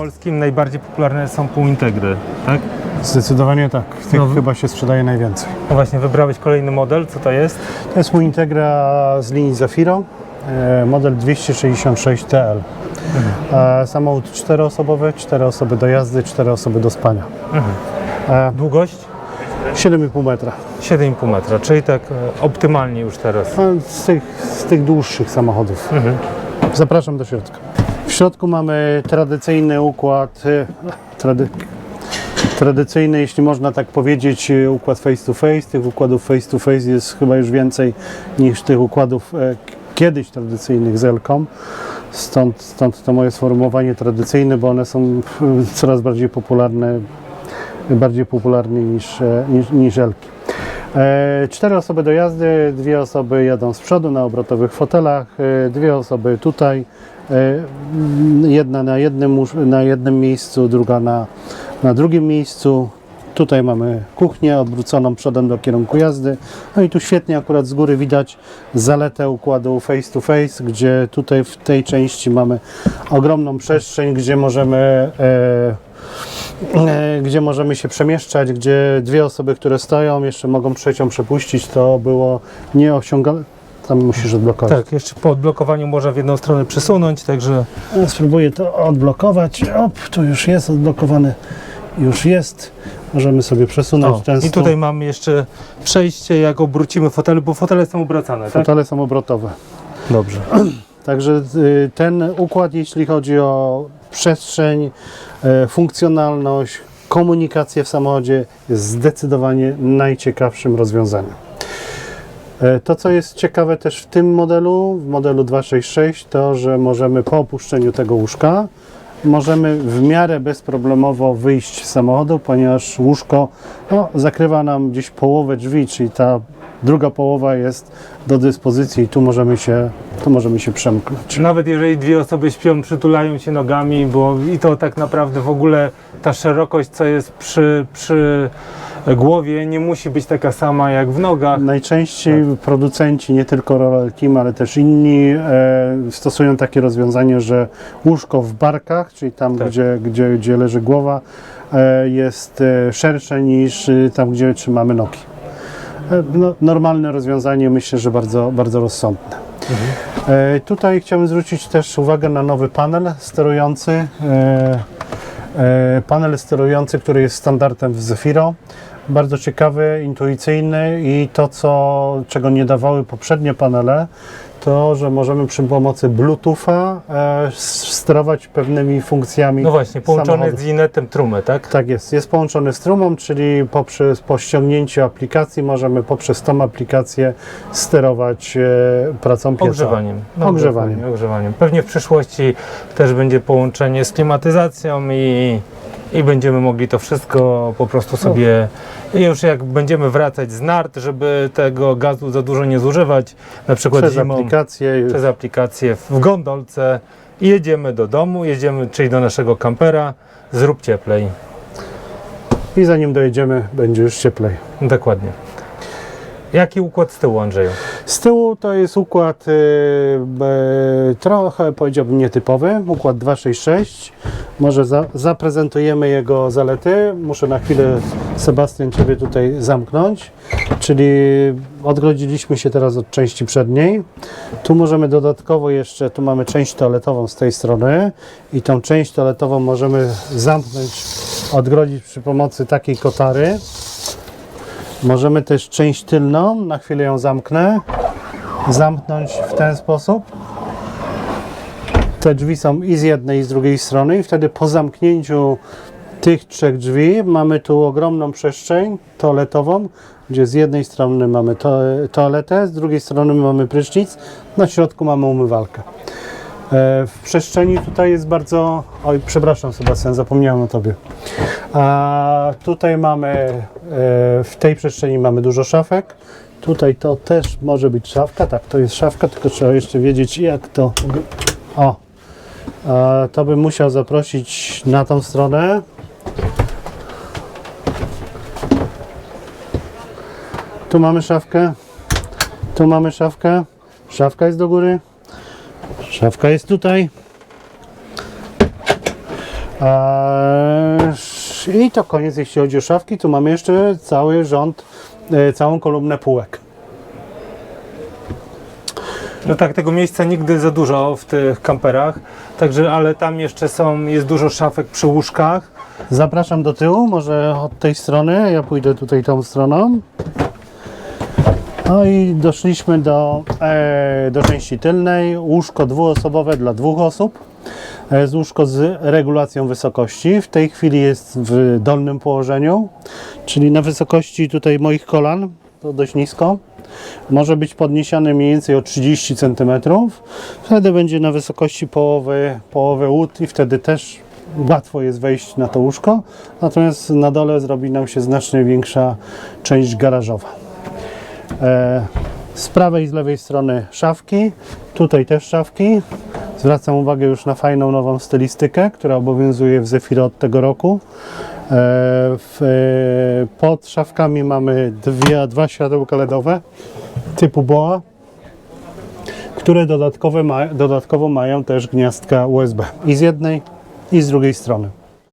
polskim najbardziej popularne są półintegry, tak? Zdecydowanie tak. Tych No. chyba się sprzedaje najwięcej. No właśnie, wybrałeś kolejny model, co to jest? To jest mój Integra z linii Zafiro, e, model 266 TL. E, Samochód czteroosobowy, cztery osoby do jazdy, cztery osoby do spania. E, Długość? 7,5 metra. 7,5 metra, czyli tak e, optymalnie już teraz. No, Z tych, z tych dłuższych samochodów. Mhm. Zapraszam do środka. Środku mamy tradycyjny układ, e, trady, tradycyjny, jeśli można tak powiedzieć, e, układ face to face. Tych układów face to face jest chyba już więcej niż tych układów e, kiedyś tradycyjnych z Elką. Stąd, stąd to moje sformułowanie tradycyjne, bo one są coraz bardziej popularne, bardziej popularne niż, niż, niż Elki. E, Cztery osoby do jazdy, dwie osoby jadą z przodu na obrotowych fotelach, e, dwie osoby tutaj, e, jedna na jednym, na jednym miejscu, druga na, na drugim miejscu. Tutaj mamy kuchnię odwróconą przodem do kierunku jazdy. No i tu świetnie akurat z góry widać zaletę układu face to face, gdzie tutaj w tej części mamy ogromną przestrzeń, gdzie możemy gdzie możemy się przemieszczać, gdzie dwie osoby, które stoją, jeszcze mogą trzecią przepuścić, to było nieosiągalne. Tam musisz odblokować. Tak, jeszcze po odblokowaniu można w jedną stronę przesunąć, także Ja Spróbuję to odblokować. Op, tu już jest odblokowany. Już jest. Możemy sobie przesunąć o, ten i tutaj mamy jeszcze przejście, jak obrócimy fotele, bo fotele są obracane, tak? Fotele są obrotowe. Dobrze. Także y, ten układ, jeśli chodzi o przestrzeń, e, funkcjonalność, komunikację w samochodzie, jest zdecydowanie najciekawszym rozwiązaniem. E, To, co jest ciekawe też w tym modelu, w modelu 266, to, że możemy po opuszczeniu tego łóżka, możemy w miarę bezproblemowo wyjść z samochodu, ponieważ łóżko no, zakrywa nam gdzieś połowę drzwi, czyli ta druga połowa jest do dyspozycji i tu możemy się, tu możemy się przemknąć. Nawet jeżeli dwie osoby śpią, przytulają się nogami, bo i to tak naprawdę w ogóle ta szerokość, co jest przy, przy głowie, nie musi być taka sama jak w nogach. Najczęściej producenci, nie tylko Royal Team, ale też inni e, stosują takie rozwiązanie, że łóżko w barkach, czyli tam, Tak. gdzie, gdzie, gdzie leży głowa, e, jest e, szersze niż e, tam, gdzie trzymamy nogi. E, no, normalne rozwiązanie, myślę, że bardzo, bardzo rozsądne. E, tutaj chciałbym zwrócić też uwagę na nowy panel sterujący. E, e, panel sterujący, który jest standardem w Zefiro. Bardzo ciekawy, intuicyjny i to, co, czego nie dawały poprzednie panele, to, że możemy przy pomocy Bluetootha e, sterować pewnymi funkcjami. No właśnie, połączony samochodu. z Inetem Trumę, tak? Tak jest, jest połączony z Trumą, czyli poprzez po ściągnięciu aplikacji możemy poprzez tą aplikację sterować e, pracą pieca. Ogrzewaniem. Ogrzewaniem. dokładnie, ogrzewaniem. Pewnie w przyszłości też będzie połączenie z klimatyzacją i, i będziemy mogli to wszystko po prostu sobie. I już jak będziemy wracać z nart, żeby tego gazu za dużo nie zużywać, na przykład Przez zimą, aplikację. przez aplikację w gondolce i jedziemy do domu, jedziemy, czyli do naszego kampera, zrób cieplej. I zanim dojedziemy, będzie już cieplej. Dokładnie. Jaki układ z tyłu, Andrzeju? Z tyłu to jest układ y, e, trochę powiedziałbym nietypowy, układ 266. Może za, zaprezentujemy jego zalety. Muszę na chwilę Sebastian Ciebie tutaj zamknąć. Czyli odgrodziliśmy się teraz od części przedniej. Tu możemy dodatkowo jeszcze, tu mamy część toaletową z tej strony i tą część toaletową możemy zamknąć, odgrodzić przy pomocy takiej kotary. Możemy też część tylną, na chwilę ją zamknę, zamknąć w ten sposób. Te drzwi są i z jednej, i z drugiej strony, i wtedy po zamknięciu tych trzech drzwi mamy tu ogromną przestrzeń toaletową, gdzie z jednej strony mamy to, toaletę, z drugiej strony mamy prysznic, na środku mamy umywalkę. E, W przestrzeni tutaj jest bardzo. Oj, przepraszam, Sebastian, zapomniałem o tobie. A tutaj mamy, e, w tej przestrzeni mamy dużo szafek. Tutaj to też może być szafka. Tak, to jest szafka, tylko trzeba jeszcze wiedzieć, jak to. O, to bym musiał zaprosić na tą stronę. Tu mamy szafkę. Tu mamy szafkę. Szafka jest do góry. Szafka jest tutaj. I to koniec, jeśli chodzi o szafki. Tu mamy jeszcze cały rząd, e, całą kolumnę półek. No tak, tego miejsca nigdy za dużo w tych kamperach, także, ale tam jeszcze są, jest dużo szafek przy łóżkach. Zapraszam do tyłu, może od tej strony. Ja pójdę tutaj tą stroną. No i doszliśmy do, e, do części tylnej. Łóżko dwuosobowe dla dwóch osób. Jest łóżko z regulacją wysokości. W tej chwili jest w dolnym położeniu, czyli na wysokości tutaj moich kolan. To dość nisko. Może być podniesiony mniej więcej o 30 cm. Wtedy będzie na wysokości połowy, połowy łód i wtedy też łatwo jest wejść na to łóżko. Natomiast na dole zrobi nam się znacznie większa część garażowa. E, z prawej i z lewej strony szafki, tutaj też szafki. Zwracam uwagę już na fajną nową stylistykę, która obowiązuje w Zefiro od tego roku. E, w, e, pod szafkami mamy dwie, dwa światełka LEDowe typu BOA, które ma, dodatkowo mają też gniazdka USB i z jednej i z drugiej strony.